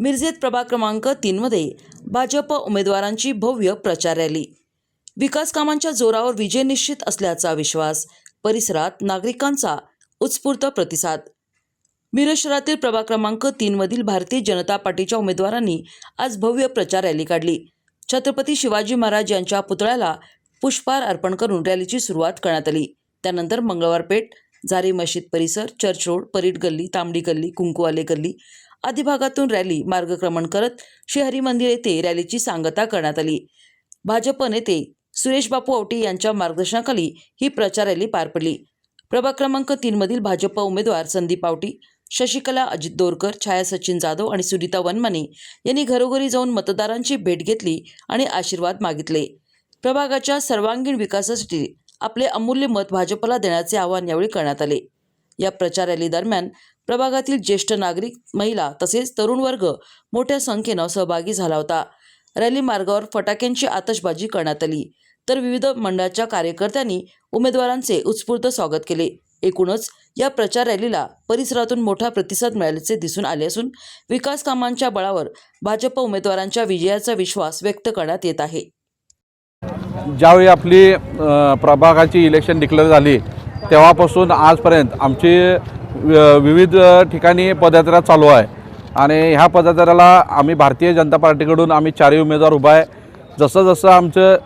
मिरजेत प्रभाग क्रमांक तीनमध्ये भाजप उमेदवारांची भव्य प्रचार रॅली. विकास कामांच्या जोरावर विजय निश्चित असल्याचा विश्वास परिसरात नागरिकांचा उत्स्फूर्त प्रतिसाद. मिरज शहरातील प्रभाग क्रमांक तीनमधील भारतीय जनता पार्टीच्या उमेदवारांनी आज भव्य प्रचार रॅली काढली. छत्रपती शिवाजी महाराज यांच्या पुतळ्याला पुष्पहार अर्पण करून रॅलीची सुरुवात करण्यात आली. त्यानंतर मंगळवार पेठ झारी मशीद परिसर चर्च रोड परीट गल्ली तांबडी गल्ली कुंकुवाले गल्ली आदी भागातून रॅली मार्गक्रमण करत श्रीहरी मंदिर येथे रॅलीची सांगता करण्यात आली. भाजप नेते सुरेश बापू आवटे यांच्या मार्गदर्शनाखाली ही प्रचार रॅली पार पडली. प्रभाग क्रमांक तीनमधील भाजप उमेदवार संदीप आवटी शशिकला अजित दोरकर छाया सचिन जाधव आणि सुनीता वनमाने यांनी घरोघरी जाऊन मतदारांची भेट घेतली आणि आशीर्वाद मागितले. प्रभागाच्या सर्वांगीण विकासासाठी आपले अमूल्य मत भाजपला देण्याचे आवाहन यावेळी करण्यात आले. या प्रचार रॅली दरम्यान प्रभागातील ज्येष्ठ नागरिक महिला तसेच तरुण वर्ग मोठ्या संख्येनं सहभागी झाला होता. रॅली मार्गावर फटाक्यांची आतषबाजी करण्यात आली. तर विविध मंडळाच्या कार्यकर्त्यांनी उमेदवारांचे उत्स्फूर्त स्वागत केले. एकूणच या प्रचार रॅलीला परिसरातून मोठा प्रतिसाद मिळाल्याचे दिसून आले असून विकास कामांच्या बळावर भाजप उमेदवारांच्या विजयाचा विश्वास व्यक्त करण्यात येत आहे. ज्यावेळी आपली प्रभागाची इलेक्शन डिक्लेअर झाली तेव्हापासून आजपर्यंत आमची विविध ठिकाणी पदयात्रा चालू आहे. आणि ह्या पदयात्रेला आम्ही भारतीय जनता पार्टीकडून आम्ही चारही उमेदवार उभा आहे. जसं जसं आमचं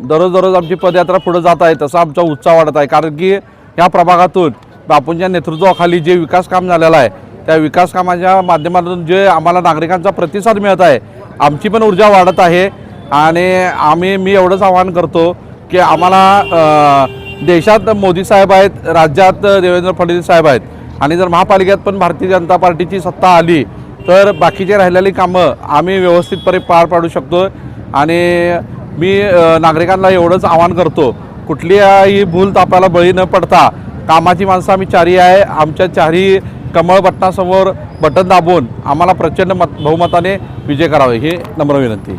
दररोज दररोज आमची पदयात्रा पुढे जात आहे तसा आमचा उत्साह वाढत आहे. कारण की ह्या प्रभागातून बापूंच्या नेतृत्वाखाली जे विकास काम झालेलं आहे त्या विकास कामाच्या माध्यमातून जे आम्हाला नागरिकांचा प्रतिसाद मिळत आहे आमची पण ऊर्जा वाढत आहे. आणि आम्ही मी एवढंच आवाहन करतो की आम्हाला देशात मोदी साहेब आहेत राज्यात देवेंद्र फडणवीस साहेब आहेत. आणि जर महापालिकेत पण भारतीय जनता पार्टीची सत्ता आली तर बाकीचे राहिलेली कामं आम्ही व्यवस्थितपणे पार पाडू शकतो आणि मी नागरिकांना एवढंच आवाहन करतो कुठल्याही भूल तापाला बळी न पडता कामाची माणसं आम्ही चारी आहे आमच्या चारी कमळ बटनासमोर बटन दाबून आम्हाला प्रचंड मत बहुमताने विजय करावे ही नम्र विनंती.